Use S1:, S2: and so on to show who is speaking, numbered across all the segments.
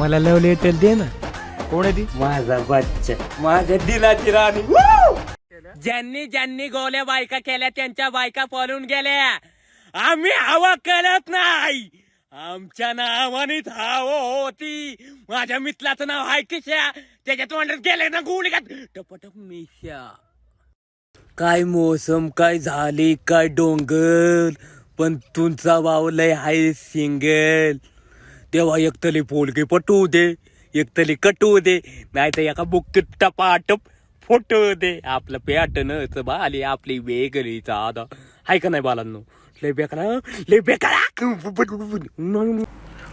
S1: मला लव लेटर दे ना.
S2: कोण आहे ती?
S1: माझा बच्चा. माझ्या दिलाची राणी. ज्यांनी ज्यांनी गोल्या बायका केल्या त्यांच्या बायका पळून गेल्या. आम्ही हवा करत नाही. आमच्या नावानेच हवा होती. माझ्या मित्राचं नाव आहे किशा. त्याच्या तोंडात गेले ना गोळी का टपटप मिशा. काय मोसम काय झाली काय डोंगर. पण तुमचा भाऊ लय हाय सिंगल. तेव्हा एकतली पोलके पटवू दे एकतली कटवू दे नाही तर एका बुक्कीत टपाटप फोटो दे. आपलं पॅटर्नच बाली आपली वेगळीचा आदा हाय का नाही बालांनो? लय बेकरा लय बेकरा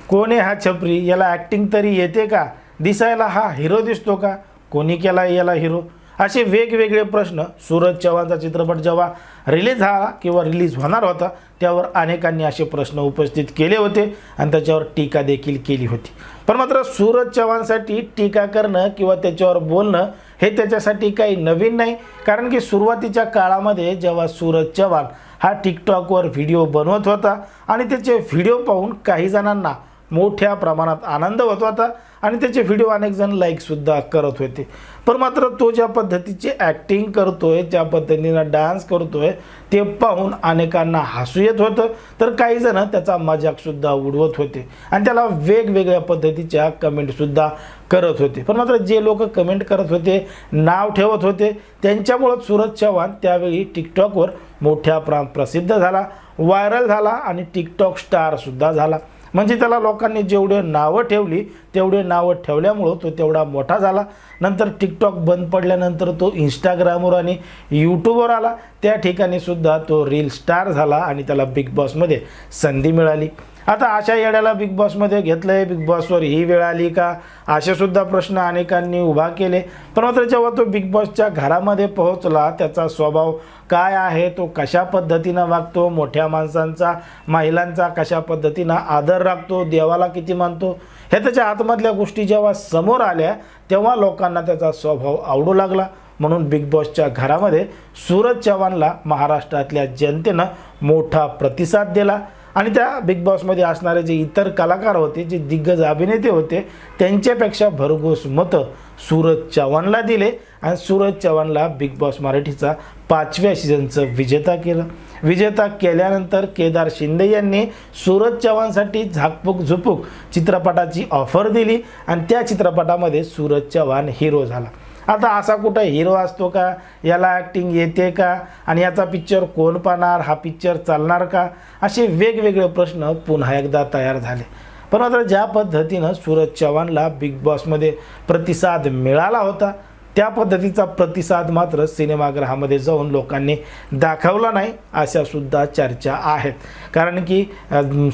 S3: कोण आहे हा छपरी? याला ॲक्टिंग तरी येते का? दिसायला हा हिरो दिसतो का? कोणी केला याला हिरो असे वेगवेगळे प्रश्न सूरज चव्हाणचा चित्रपट जेव्हा रिलीज झाला किंवा रिलीज होणार होता त्यावर अनेकांनी असे प्रश्न उपस्थित केले होते आणि त्याच्यावर टीका देखील केली होती. पण मात्र सूरज चव्हाणसाठी टीका करणं किंवा त्याच्यावर बोलणं हे त्याच्यासाठी काही नवीन नाही. कारण की सुरुवातीच्या काळामध्ये जेव्हा सूरज चव्हाण हा टिकटॉकवर व्हिडिओ बनवत होता आणि त्याचे व्हिडिओ पाहून काही जणांना मोठ्या प्रमाणात आनंद होत होता आणि त्याचे व्हिडिओ अनेक जण लाईकसुद्धा करत होते. पण मात्र तो ज्या पद्धतीची ॲक्टिंग करतो आहे ज्या पद्धतीनं डान्स करतो आहे ते पाहून अनेकांना हसू येत होतं. तर काही जण त्याचा मजाकसुद्धा उडवत होते. आणि त्याला वेगवेगळ्या पद्धतीच्या कमेंटसुद्धा करत होते. पण मात्र जे लोक कमेंट करत होते नाव ठेवत होते त्यांच्यामुळं सूरज चव्हाण त्यावेळी टिकटॉकवर मोठ्या प्रा प्रसिद्ध झाला व्हायरल झाला आणि टिकटॉक स्टारसुद्धा झाला. म्हणजे त्याला लोकांनी जेवढे नावं ठेवली तेवढे नावं ठेवल्यामुळं तो तेवढा मोठा झाला. नंतर टिकटॉक बंद पडल्यानंतर तो इंस्टाग्रामवर आणि यूट्यूबवर आला. त्या ठिकाणी सुद्धा तो रील स्टार झाला आणि त्याला बिग बॉसमध्ये संधी मिळाली. आता अशा येड्याला बिग बॉसमध्ये घेतलं आहे बिग बॉसवर ही वेळ आली का? असेसुद्धा प्रश्न अनेकांनी उभा केले. पण मात्र जेव्हा तो बिग बॉसच्या घरामध्ये पोहोचला त्याचा स्वभाव काय आहे? तो कशा पद्धतीनं वागतो? मोठ्या माणसांचा महिलांचा कशा पद्धतीनं आदर राखतो? देवाला किती मानतो? हे त्याच्या आतमधल्या गोष्टी जेव्हा समोर आल्या तेव्हा लोकांना त्याचा स्वभाव आवडू लागला. म्हणून बिग बॉसच्या घरामध्ये सूरज चव्हाणला महाराष्ट्रातल्या जनतेनं मोठा प्रतिसाद दिला. आणि त्या बिग बॉसमध्ये असणारे जे इतर कलाकार होते जे दिग्गज अभिनेते होते त्यांच्यापेक्षा भरघोस मतं सूरज चव्हाणला दिले आणि सूरज चव्हाणला बिग बॉस मराठीचा पाचव्या सीझनचं विजेता केलं. विजेता केल्यानंतर केदार शिंदे यांनी सूरज चव्हाणसाठी झाकपूक झुपूक चित्रपटाची ऑफर दिली आणि त्या चित्रपटामध्ये सूरज चव्हाण हिरो झाला. आता असा कुठं हिरो असतो का? याला ॲक्टिंग येते का? आणि याचा पिक्चर कोण पाहणार? हा पिक्चर चालणार का? असे वेगवेगळे प्रश्न पुन्हा एकदा तयार झाले. पण मात्र ज्या पद्धतीनं सूरज चव्हाणला बिग बॉसमध्ये प्रतिसाद मिळाला होता त्या पद्धतीचा प्रतिसाद मात्र सिनेमागृहामध्ये जाऊन लोकांनी दाखवला नाही अशा सुद्धा चर्चा आहेत. कारण की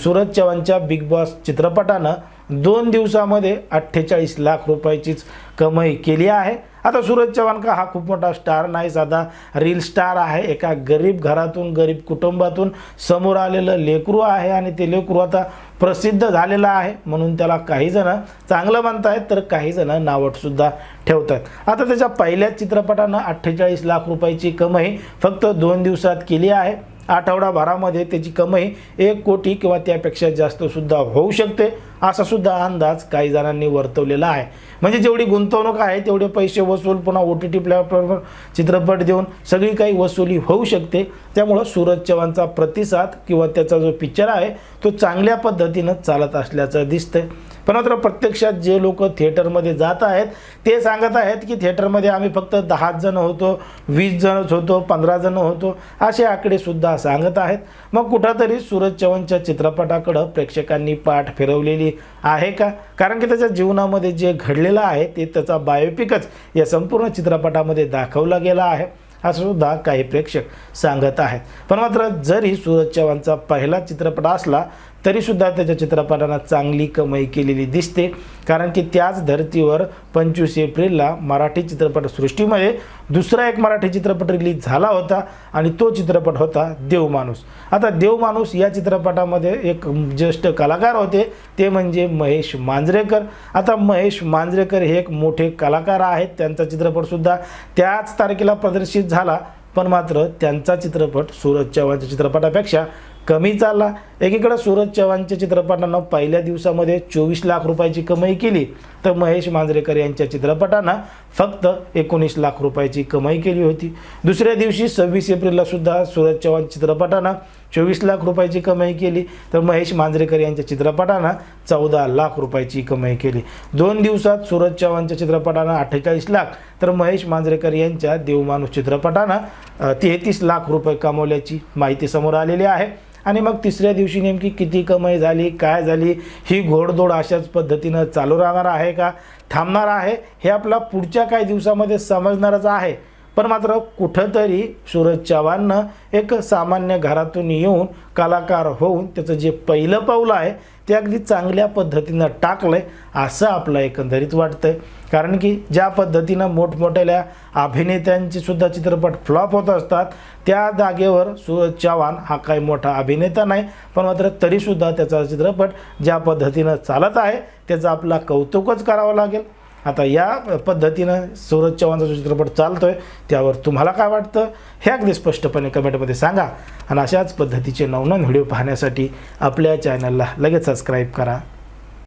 S3: सूरज चव्हाणच्या बिग बॉस चित्रपटानं दोन दिवसामध्ये अठ्ठेचाळीस लाख रुपयाचीच कमाई केली आहे. आता सूरज चव्हाण का हा खूप मोठा स्टार नाही साधा रील स्टार आहे. एका गरीब घरातून गरीब कुटुंबातून समोर आलेलं लेकरू आहे आणि ते लेकरू आता प्रसिद्ध झालेलं आहे. म्हणून त्याला काही जण चांगलं म्हणतायत तर काही जण नावटसुद्धा ठेवतात आता त्याच्या पहिल्याच चित्रपटानं अठ्ठेचाळीस लाख रुपयाची कमाई फक्त दोन दिवसात केली आहे. आठवडाभरामध्ये त्याची कमाई एक कोटी किंवा त्यापेक्षा जास्त सुद्धा होऊ शकते असा सुद्धा अंदाज काही जणांनी वर्तवलेला आहे. म्हणजे जेवढी गुंतवणूक आहे तेवढे पैसे वसूल पुन्हा ओ टी टी प्लॅटफॉर्मवर चित्रपट देऊन सगळी काही वसुली होऊ शकते. त्यामुळं सूरज चव्हाणचा प्रतिसाद किंवा त्याचा जो पिक्चर आहे तो चांगल्या पद्धतीनं चालत असल्याचं दिसतं पण मात्र प्रत्यक्षात जे लोक थिएटरमध्ये जात आहेत ते सांगत आहेत की थिएटरमध्ये आम्ही फक्त दहा जण होतो वीस जणच होतो पंधरा जण होतो असे आकडेसुद्धा सांगत आहेत. मग कुठंतरी सूरज चव्हाणच्या चित्रपटाकडं प्रेक्षकांनी पाठ फिरवलेली आहे का? कारण की त्याच्या जीवनामध्ये जे घडलेलं आहे ते त्याचा बायोपिकच या संपूर्ण चित्रपटामध्ये दाखवला गेला आहे असं सुद्धा काही प्रेक्षक सांगत आहेत. पण मात्र जरी सूरज चव्हाणचा पहिला चित्रपट असला तरीसुद्धा त्याच्या चित्रपटांना चांगली कमाई केलेली दिसते. कारण की त्याच धर्तीवर पंचवीस एप्रिलला मराठी चित्रपटसृष्टीमध्ये दुसरा एक मराठी चित्रपट रिलीज झाला होता आणि तो चित्रपट होता देवमाणूस आता देवमाणूस या चित्रपटामध्ये एक ज्येष्ठ कलाकार होते ते म्हणजे महेश मांजरेकर. आता महेश मांजरेकर हे एक मोठे कलाकार आहेत त्यांचा चित्रपटसुद्धा त्याच तारखेला प्रदर्शित झाला पण मात्र त्यांचा चित्रपट सूरज चव्हाणच्या चित्रपटापेक्षा कमी चालला. एकीकडं सूरज चव्हाणच्या चित्रपटानं पहिल्या दिवसामध्ये चोवीस लाख रुपयाची कमाई केली तर महेश मांजरेकर यांच्या चित्रपटानं फक्त एकोणीस लाख रुपयाची कमाई केली होती. दुसऱ्या दिवशी सव्वीस एप्रिलला सुद्धा सूरज चव्हाण चित्रपटानं चोवीस लाख रुपयाची कमाई केली तर महेश मांजरेकर यांच्या चित्रपटानं चौदा लाख रुपयाची कमाई केली. दोन दिवसात सूरज चव्हाणच्या चित्रपटानं अठ्ठेचाळीस लाख तर महेश मांजरेकर यांच्या देवमाणूस चित्रपटानं तेहतीस लाख रुपये कमवल्याची माहिती समोर आलेली आहे. आणि मग तिसऱ्या दिवशी नेमकी किती कमाई झाली काय झाली ही घोडदोड अशाच पद्धतीनं चालू राहणार आहे का थांबणार आहे हे आपला पुढच्या काही दिवसामध्ये समजणारच आहे. पण मात्र कुठंतरी सूरज चव्हाणनं एक सामान्य घरातून येऊन कलाकार होऊन त्याचं जे पहिलं पाऊल आहे ते अगदी चांगल्या पद्धतीनं टाकलं आहे असं आपलं एकंदरीत वाटतंय. कारण की ज्या पद्धतीनं मोठमोठ्या अभिनेत्यांचीसुद्धा चित्रपट फ्लॉप होत असतात त्या जागेवर सूरज चव्हाण हा काही मोठा अभिनेता नाही पण मात्र तरीसुद्धा त्याचा चित्रपट ज्या पद्धतीनं चालत आहे त्याचं आपला कौतुकच करावं लागेल. आता या पद्धतीनं सूरज चव्हाणचा जो चित्रपट आहे त्यावर तुम्हाला काय वाटतं? हे अगदी स्पष्टपणे कमेंटमध्ये सांगा. आणि अशाच पद्धतीचे नवनवीन व्हिडिओ पाहण्यासाठी आपल्या चॅनलला लगेच सबस्क्राईब करा.